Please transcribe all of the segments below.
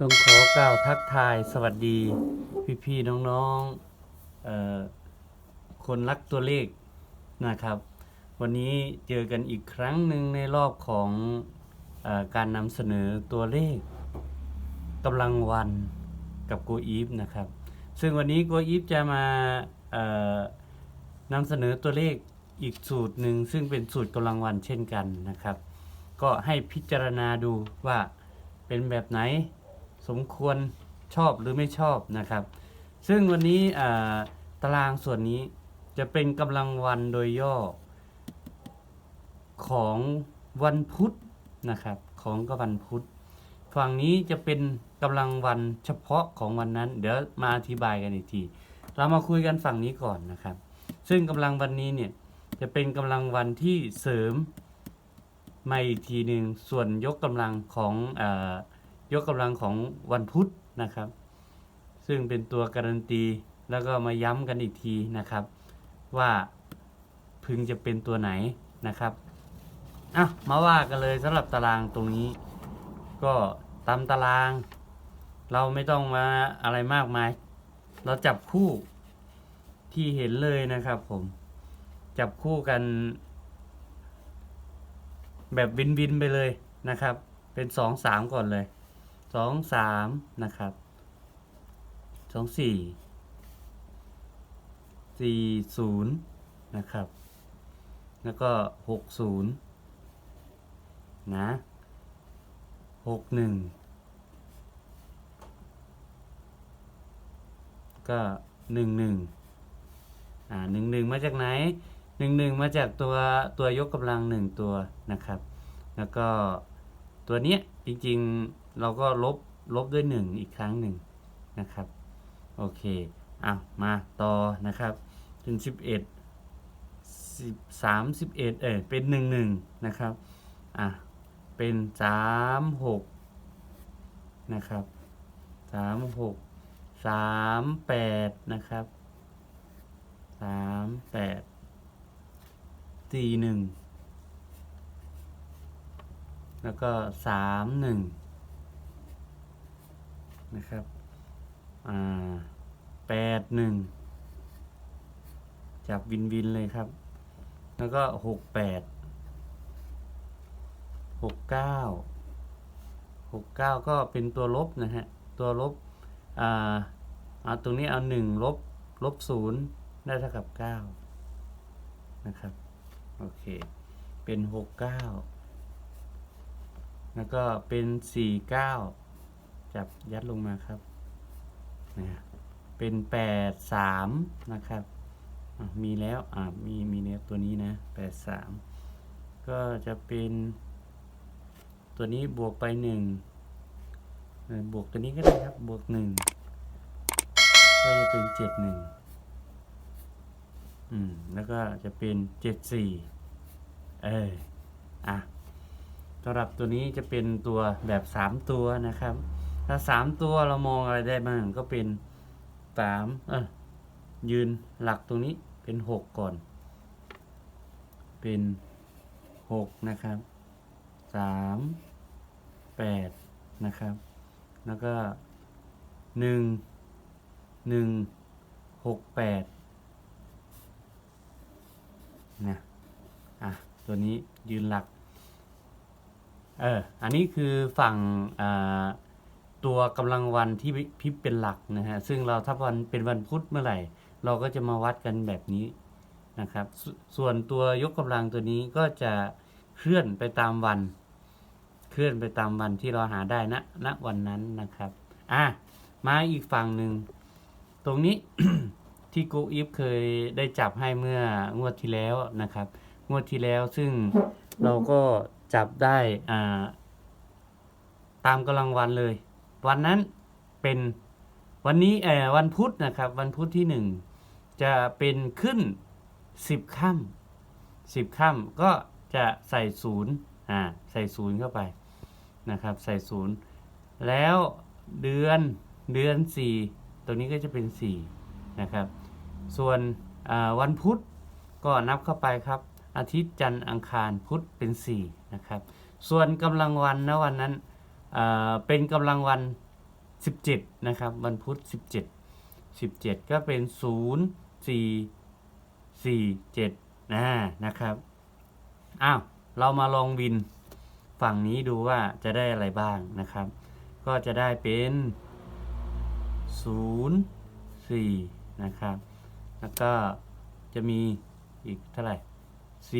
ต้องขอกล่าวทักทายสวัสดี พี่ๆน้องๆคนรักตัวเลขนะครับ วันนี้เจอกันอีกครั้งหนึ่งในรอบของออการนำเสนอตัวเลขกำลังวันกับโกอีฟนะครับ ซึ่งวันนี้โกอีฟจะมานำเสนอตัวเลขอีกสูตรหนึ่งซึ่งเป็นสูตรกำลังวันเช่นกันนะครับ ก็ให้พิจารณาดูว่าเป็นแบบไหน สมควรชอบหรือไม่ชอบนะครับ ซึ่งวันนี้ตารางส่วนนี้จะเป็นกำลังวันโดยย่อ ของวันพุธนะครับ ของก็วันพุธฝั่งนี้จะเป็นกำลังวันเฉพาะของวันนั้น เดี๋ยวมาอธิบายกันอีกที เรามาคุยกันฝั่งนี้ก่อนนะครับ ซึ่งกำลังวันนี้เนี่ยจะเป็นกำลังวันที่เสริมมาอีกทีหนึ่งส่วนยกกำลังของอ ยกกำลังของวันพุธนะครับ ซึ่งเป็นตัวการันตีแล้วก็มาย้ำกันอีกทีนะครับ ว่าพึงจะเป็นตัวไหนนะครับอะมาว่ากันเลยสำหรับตารางตรงนี้ ก็ตามตาราง เราไม่ต้องมาอะไรมากมาย เราจับคู่ที่เห็นเลยนะครับผมจับคู่กัน แบบวินวินไปเลยนะครับ เป็นสองสามก่อนเลย สองสามนะครับสองสี่สี่ศูนย์นะครับ แล้วก็หกศูนย์นะหกหนึ่งก็หนึ่งหนึ่งอ่าหนึ่งหนึ่งมาจากไหนหนึ่งหนึ่งมาจากตัวตัวยกกำลังหนึ่งตัวนะครับ แล้วก็ ตัวเนี้ยจริงๆเราก็ลบลบด้วยหนึ่งอีกครั้งหนึ่งนะครับ โอเคอะมาต่อนะครับถึงสิบเอ็ดสิบสามสิบเอ็ดเออเป็นหนึ่งหนึ่งนะครับอะเป็นสามหกนะครับสามหกสามแปดนะครับสามแปดตีหนึ่ง แล้วก็สามหนึ่งนะครับอ่าแปดหนึ่งจับวินวินเลยครับ แล้วก็หกแปดหกเก้าหกเก้าก็เป็นตัวลบนะฮะ ตัวลบอ่าเอาตรงนี้เอาหนึ่งลบลบศูนย์ได้เท่ากับเก้านะครับ โอเค เป็นหกเก้า แล้วก็เป็นสี่เก้าจับยัดลงมาครับนะเป็นแปดสามนะครับ มีแล้วอ่ามีมีเนี้ยตัวนี้นะแปดสามก็จะเป็น ตัวนี้บวกไปหนึ่งบวกตัวนี้ก็ได้ครับ บวกหนึ่งก็จะเป็นเจ็ดหนึ่งอืม แล้วก็จะเป็นเจ็ดสี่เอออะ สำหรับตัวนี้จะเป็นตัวแบบ 3 ตัวนะครับ ถ้า 3 ตัวเรามองอะไรได้บ้างก็เป็น3เออยืนหลักตรงนี้เป็น 6 ก่อน เป็น 6 นะครับ 3 8 นะครับ แล้วก็ 1 1 6 8นะอะตัวนี้ยืนหลัก เอออันนี้คือฝั่งตัวกำลังวันที่พิมพ์เป็นหลักนะฮะซึ่งเราถ้าวันเป็นวันพุธเมื่อไหร่ เราก็จะมาวัดกันแบบนี้นะครับสส่วนตัวยกกำลังตัวนี้ก็จะเคลื่อนไปตามวัน เคลื่อนไปตามวันที่เราหาได้นะณวันนั้นนะครับอะมาอีกฝั่งหนึ่งตรงนี้ที่กูอีฟเคยได้จับให้เมื่องวดที่แล้วนะครับ งวดที่แล้วซึ่งเราก็ จับได้ตามกำลังวันเลย วันนั้นเป็นวันนี้วันพุธนะครับ วันพุธที่หนึ่งจะเป็นขึ้นสิบค่ำสิบค่ำก็จะใส่ศูนย์อ่าใส่ศูนย์เข้าไปนะครับใส่ศูนย์แล้วเดือนเดือนสี่ตรงนี้ก็จะเป็นสี่นะครับ ส่วนวันพุธก็นับเข้าไปครับ อาทิตย์จันทร์อังคารพุธเป็น4นะครับส่วนกำลังวันนะวันนั้นเเป็นกำลังวัน 17นะครับวันพุธ 17 17 ก็เป็น 0 4 4 7นะนะครับอ้าวเรามาลองวินฝั่งนี้ดูว่าจะได้อะไรบ้างนะครับ ก็จะได้เป็น 0 4นะครับแล้วก็จะมีอีกเท่าไหร่ 4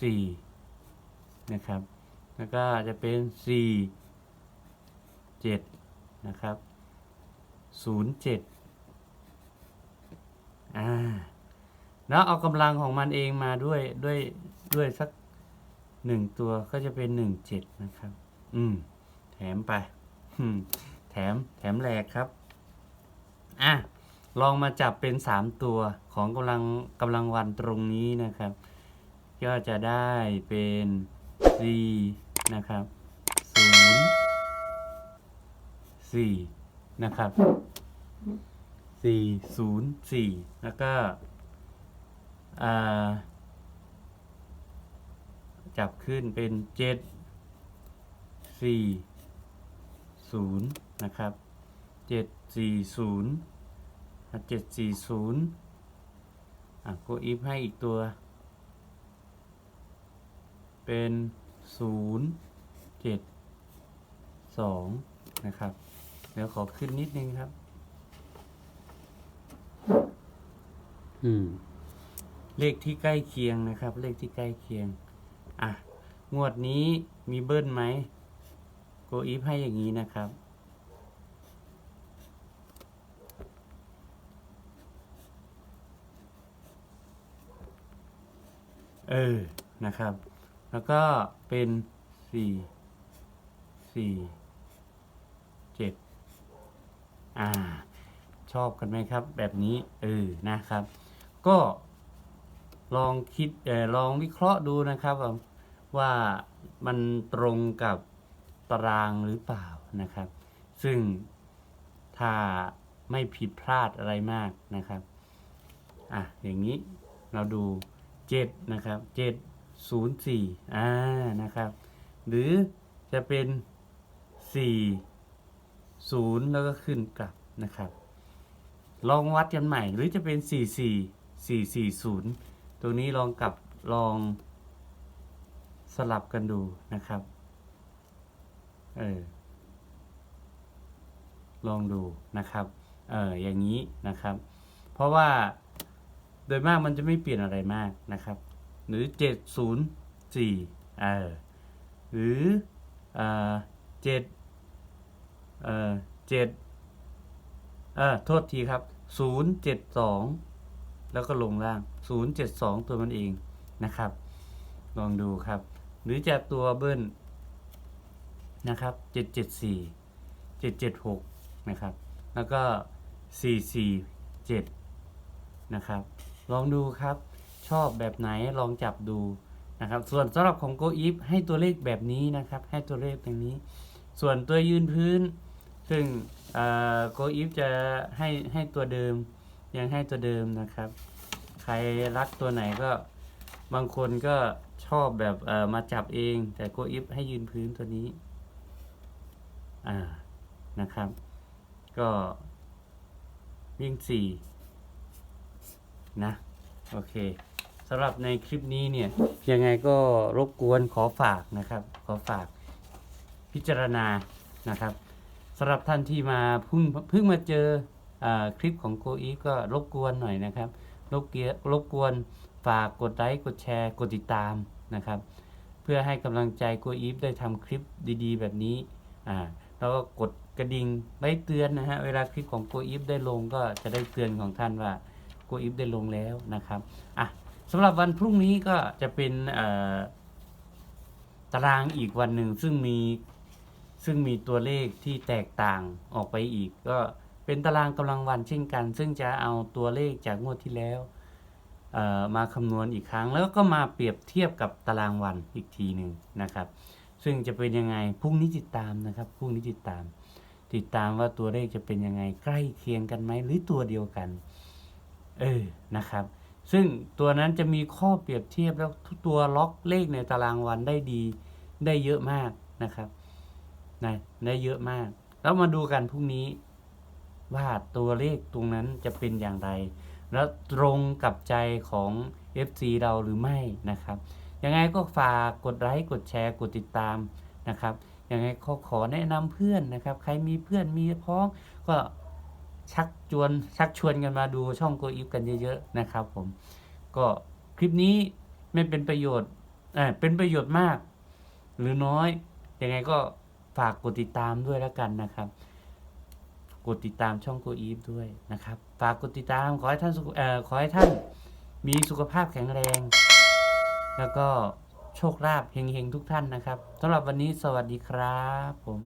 4นะครับ แล้วก็จะเป็น4 7นะครับ 0 7 อ่า แล้วเอากำลังของมันเองมาด้วยด้วยด้วยสักหนึ่งตัวก็จะเป็นหนึ่งเจ็ดนะครับ อืม แถมไป แถมแถมแหลกครับ อะ ลองมาจับเป็นสามตัวของกำลังกำลังวันตรงนี้นะครับ ก็จะได้เป็นสี่นะครับศูนย์สี่นะครับสี่ศูนย์สี่แล้วก็จับขึ้นเป็นเจ็ดสี่ศูนย์นะครับเจ็ดสี่ศูนย์ เจ็ดสี่ศูนย์อะโกอีฟให้อีกตัว เป็นศูนย์เจ็ดสองนะครับ เดี๋ยวขอขึ้นนิดนึงครับ อืม เลขที่ใกล้เคียงนะครับ เลขที่ใกล้เคียง อะ งวดนี้มีเบิ้ลไหม โกอีฟให้อย่างนี้นะครับ เออ นะครับ แล้วก็เป็นสี่สี่เจ็ดอ่า ชอบกันไหมครับ แบบนี้ เออ นะครับ ก็ลองคิดเออลองวิเคราะห์ดูนะครับ ว่าว่ามันตรงกับตารางหรือเปล่านะครับ ซึ่งถ้าไม่ผิดพลาดอะไรมากนะครับ อะ อย่างนี้เราดู 7นะครับ7 0 4อ่านะครับ หรือจะเป็น4 0แล้วก็ขึ้นกลับนะครับ ลองวัดกันใหม่หรือจะเป็น4 4 4 4 0ตัวนี้ลองกลับลองสลับกันดูนะครับ เออ ลองดูนะครับ เอออย่างนี้นะครับ เพราะว่า โดยมากมันจะไม่เปลี่ยนอะไรมากนะครับ หรือ 704เออหรือเอ่อ7เอ่อ7เออโทษทีครับ 072 แล้วก็ลงล่าง 072 ตัวมันเองนะครับ ลองดูครับ หรือจะตัวเบิ้ลนะครับ 774 776 นะครับ แล้วก็ 447 นะครับ ลองดูครับ ชอบแบบไหนลองจับดูนะครับ ส่วนสำหรับของโกอีฟให้ตัวเลขแบบนี้นะครับ ให้ตัวเลขอย่างนี้ ส่วนตัวยืนพื้น ซึ่งโกอีฟจะให้ให้ตัวเดิม ยังให้ตัวเดิมนะครับ ใครรักตัวไหนก็บางคนก็ชอบแบบมาจับเอง แต่โกอีฟให้ยืนพื้นตัวนี้อ่านะครับ ก็วิ่งสี่ นะโอเคสำหรับในคลิปนี้เนี่ยยังไงก็รบกวนขอฝากนะครับ ขอฝากพิจารณานะครับสำหรับท่านที่มาเพิ่งเพิ่งมาเจออคลิปของโกอีก็รบกวนหน่อยนะครับรบเกียรบกวนฝากกดไลค์กดแชร์ กดติดตามนะครับ เพื่อให้กำลังใจโกอีฟได้ทำคลิปดีๆ แบบนี้อ่าแล้วก็กดกระดิ่งไว้เตือนนะฮะเวลาคลิปของโกอีฟได้ลงก็จะได้เตือนของท่านว่า โกอีฟได้ลงแล้วนะครับอะสำหรับวันพรุ่งนี้ก็จะเป็นตารางอีกวันหนึ่งซึ่งมีซึ่งมีตัวเลขที่แตกต่างออกไปอีก ก็เป็นตารางกำลังวันเช่นกัน ซึ่งจะเอาตัวเลขจากงวดที่แล้วมาคำนวณอีกครั้ง แล้วก็มาเปรียบเทียบกับตารางวันอีกทีหนึ่งนะครับ ซึ่งจะเป็นยังไงพรุ่งนี้ติดตามนะครับพรุ่งนี้ติดตาม ติดตามว่าตัวเลขจะเป็นยังไงใกล้เคียงกันไหมหรือตัวเดียวกัน เออนะครับ ซึ่งตัวนั้นจะมีข้อเปรียบเทียบแล้วทุกตัวล็อกเลขในตารางวันได้ดีได้เยอะมากนะครับนะได้เยอะมาก แล้วมาดูกันพรุ่งนี้ว่าตัวเลขตรงนั้นจะเป็นอย่างไร แล้วตรงกับใจของ FC เราหรือไม่นะครับ ยังไงก็ฝากกดไลค์กดแชร์กดติดตามนะครับยังไงขอขอแนะนำเพื่อนนะครับ ใครมีเพื่อนมีพ้องก็ ชักชวนชักชวนกันมาดูช่องโกอีฟกันเยอะๆนะครับผมก็คลิปนี้ไม่เป็นประโยชน์เออเป็นประโยชน์มาก หรือน้อยยังไงก็ฝากกดติดตามด้วยแล้วกันนะครับ กดติดตามช่องโกอีฟด้วยนะครับ ฝากกดติดตามขอให้ท่านเอ่อขอให้ท่านมีสุขภาพแข็งแรง แล้วก็โชคลาภเฮงๆทุกท่านนะครับสำหรับวันนี้สวัสดีครับผม